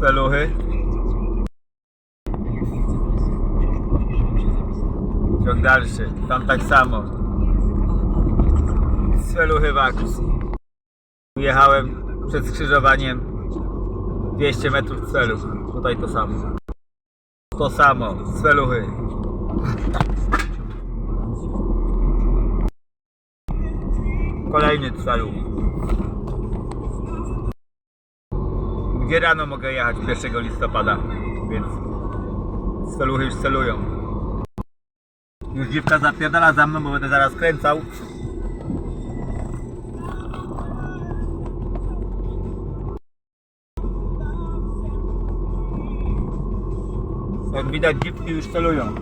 Celuchy. Ciąg dalszy, tam tak samo. Celuchy w. Jechałem przed skrzyżowaniem 200 metrów celu. Tutaj to samo. To samo, celuchy. Kolejny celu. Gdzie rano mogę jechać 1 listopada, więc celuchy już celują. Już dziwka zapierdala za mną, bo będę zaraz kręcał. Jak widać dziwki już celują.